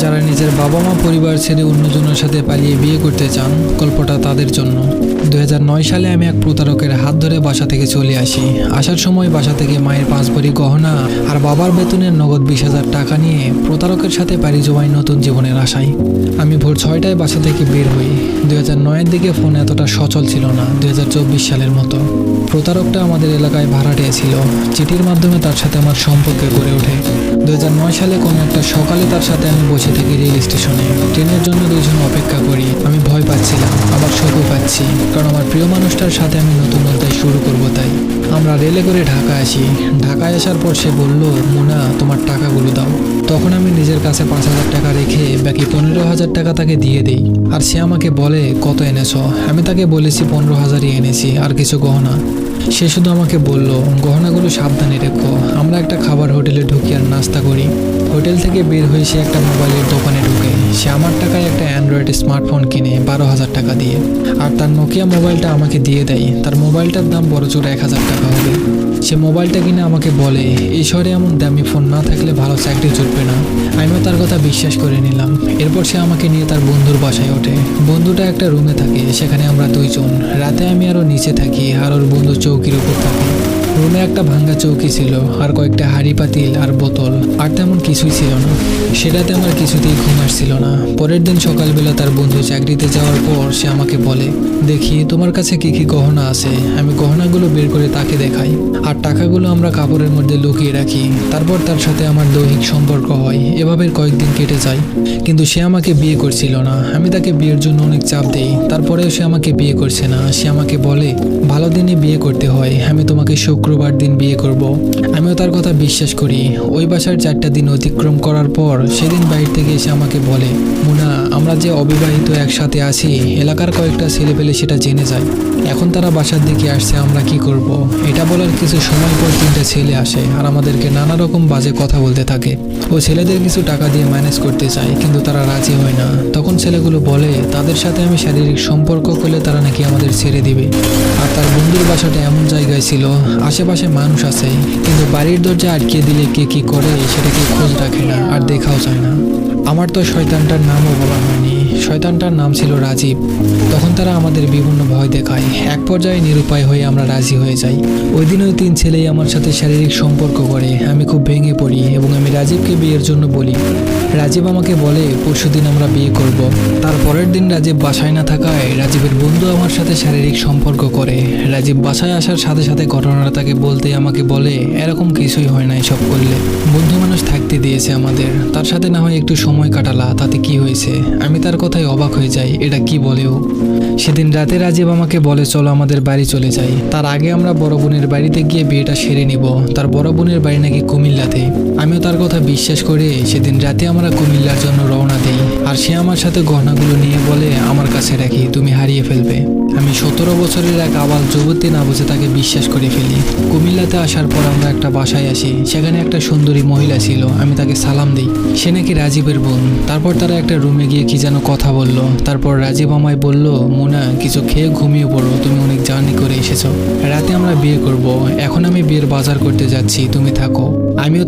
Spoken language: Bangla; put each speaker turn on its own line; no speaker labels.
যারা নিজের বাবা মা পরিবার ছেড়ে অন্যজনের সাথে পালিয়ে বিয়ে করতে চান, গল্পটা তাদের জন্য। দু হাজার নয় সালে আমি এক প্রতারকের হাত ধরে বাসা থেকে চলে আসি। আসার সময় বাসা থেকে মায়ের পাঁচ ভরি গহনা আর বাবার বেতনের নগদ বিশ হাজার টাকা নিয়ে প্রতারকের সাথে পাড়ি জমাই নতুন জীবনের আশায়। আমি ভোর ছয়টায় বাসা থেকে বের হই। দুই হাজার নয়ের দিকে ফোন এতটা সচল ছিল না দু হাজার চব্বিশ সালের মতো। প্রতারকটা আমাদের এলাকায় ভাড়াটিয়া ছিল। চিঠির মাধ্যমে তার সাথে আমার সম্পর্কে গড়ে ওঠে। দু হাজার নয় সালে কোনো একটা সকালে তার সাথে আমি বসে থাকি রেল স্টেশনে। ট্রেনের জন্য দুইজন অপেক্ষা করি। আমি ভয় পাচ্ছিলাম, আবার শোকও পাচ্ছি, কারণ আমার প্রিয় মানুষটার সাথে আমি নতুন অধ্যায় শুরু করব তাই। আমরা রেলে করে ঢাকা আসি। ঢাকায় আসার পর সে বলল, মোনা, তোমার টাকাগুলো দাও। তখন আমি নিজের কাছে পাঁচ হাজার টাকা রেখে বাকি পনেরো হাজার টাকা তাকে দিয়ে দিই। আর সে আমাকে বলে, কত এনেছো? আমি তাকে বলেছি, পনেরো হাজারই এনেছি, আর কিছু গহনা। সে শুধু আমাকে বলল, গহনাগুলো সাবধানে রেখো। আমরা একটা খাবার নাস্তা করি। হোটেল থেকে বের হয়ে সে একটা মোবাইলের দোকানে ঢুকে। সে আমার টাকায় একটা অ্যান্ড্রয়েড স্মার্টফোন কিনে বারো হাজার টাকা দিয়ে। আর তার নোকিয়া মোবাইলটা আমাকে দিয়ে দেয়। তার মোবাইলটার দাম বড় জোর এক হাজার টাকা হবে। সে মোবাইলটা কিনে আমাকে বলে, এই শহরে এমন দামি ফোন না থাকলে ভালো চাকরি চলবে না। আমিও তার কথা বিশ্বাস করে নিলাম। এরপর সে আমাকে নিয়ে তার বন্ধুর বাসায় ওঠে। বন্ধুটা একটা রুমে থাকে, সেখানে আমরা দুইজন। রাতে আমি আরও নিচে থাকি, আর ওর বন্ধু চৌকির উপর থাকে। রুমে একটা ভাঙ্গা চৌকি ছিল, আর কয়েকটা হাড়ি পাতিল আর বোতল, আর তেমন কিছুই ছিল না। সেটাতে আমার কিছুতেই ঘুম আসছিল না। পরের দিন সকালবেলা তার বন্ধু চাকরিতে যাওয়ার পর সে আমাকে বলে, দেখি, তোমার কাছে কি কি গহনা আছে? আমি গহনাগুলো বের করে তাকে দেখাই। আর টাকাগুলো আমরা কাপড়ের মধ্যে লুকিয়ে রাখি। তারপর তার সাথে আমার দৈহিক সম্পর্ক হয়। এভাবে কয়েকদিন কেটে যায়। কিন্তু সে আমাকে বিয়ে করছিল না। আমি তাকে বিয়ের জন্য অনেক চাপ দেই। তারপরেও সে আমাকে বিয়ে করছে না। সে আমাকে বলে, ভালো দিনে বিয়ে করতে হয়। আমি তোমাকে শুক্রবার দিন বিয়ে করব। আমিও তার কথা বিশ্বাস করি। ওই বাসার চারটা দিন অতিক্রম করার পর সেদিন বাইরে থেকে এসে আমাকে বলে, মুনা, আমরা যে অবিবাহিত একসাথে আছি, এলাকার কয়েকটা ছেলে পেলে সেটা জেনে যায়। এখন তারা বাসার দিকে আসছে, আমরা কি করব। এটা বলার কিছু সময় পর তিনটা ছেলে আসে আর আমাদেরকে নানা রকম বাজে কথা বলতে থাকে। ও ছেলেদের কিছু টাকা দিয়ে ম্যানেজ করতে চায়, কিন্তু তারা রাজি হয় না। তখন ছেলেগুলো বলে, তাদের সাথে আমি শারীরিক সম্পর্ক করলে তারা নাকি আমাদের ছেড়ে দিবে। আর তার বন্ধুর বাসাটা এমন জায়গায় ছিল আশেপাশে মানুষ আছে, কিন্তু বাড়ির দরজা আটকে দিলে কে কি করে, সেটাকে খোঁজ রাখে না, আর দেখাও যায় না। আমার তো শয়তানটার নামও বলা হয়নি। শয়তানটার নাম ছিল রাজীব। তখন তারা আমাদের বিভিন্ন ভয় দেখায়। এক পর্যায়ে নিরুপায় হয়ে আমরা রাজি হয়ে যাই। ওই দিন ওই তিন ছেলেই আমার সাথে শারীরিক সম্পর্ক করে। আমি খুব ভেঙে পড়ি এবং আমি রাজীবকে বিয়ের জন্য বলি। রাজীব আমাকে বলে, পরশুদিন আমরা বিয়ে করব। তার পরের দিন রাজীব বাসায় না থাকায় রাজীবের বন্ধু আমার সাথে শারীরিক সম্পর্ক করে। রাজীব বাসায় আসার সাথে সাথে ঘটনাটা তাকে বলতে আমাকে বলে, এরকম কিছুই হয় না এসব করলে। বন্ধু মানুষ থাকতে দিয়েছে আমাদের। তার সাথে না হয় একটু সময় কাটালা, তাতে কি হয়েছে? আমি তার কথায় অবাক হয়ে যাই, এটা কি বলেও সেদিন রাতে রাজীব আমাকে বলে, চলো আমাদের বাড়ি চলে যাই। তার আগে আমরা বড় বোনের বাড়িতে গিয়ে বিয়েটা সেরে নিব। তার বড় বোনের বাড়ি নাকি কুমিল্লাতে। আমিও তার কথা বিশ্বাস করে সেদিন রাতে আমরা কুমিল্লার জন্য রওনা দিই। আর সে আমার সাথে গহনাগুলো নিয়ে বলে, আমার কাছে রাখি, তুমি হারিয়ে ফেলবে। আমি সতেরো বছরের এক আবাল যুবতী না বুঝে তাকে বিশ্বাস করে ফেলি। কুমিল্লাতে আসার পর আমরা একটা বাসায় আসি, সেখানে একটা সুন্দরী মহিলা ছিল, আমি তাকে সালাম দিই। সে নাকি রাজীবের বোন। তারপর তারা একটা রুমে গিয়ে কি যেন কথা বলল। তারপর রাজীব আমায় বলল, মোনা, কিছু খেয়ে ঘুমিয়ে পড়ো, তুমি অনেক জার্নি করে এসেছ। রাতে আমরা বিয়ে করব, এখন আমি বিয়ের বাজার করতে যাচ্ছি, তুমি থাকো। আমিও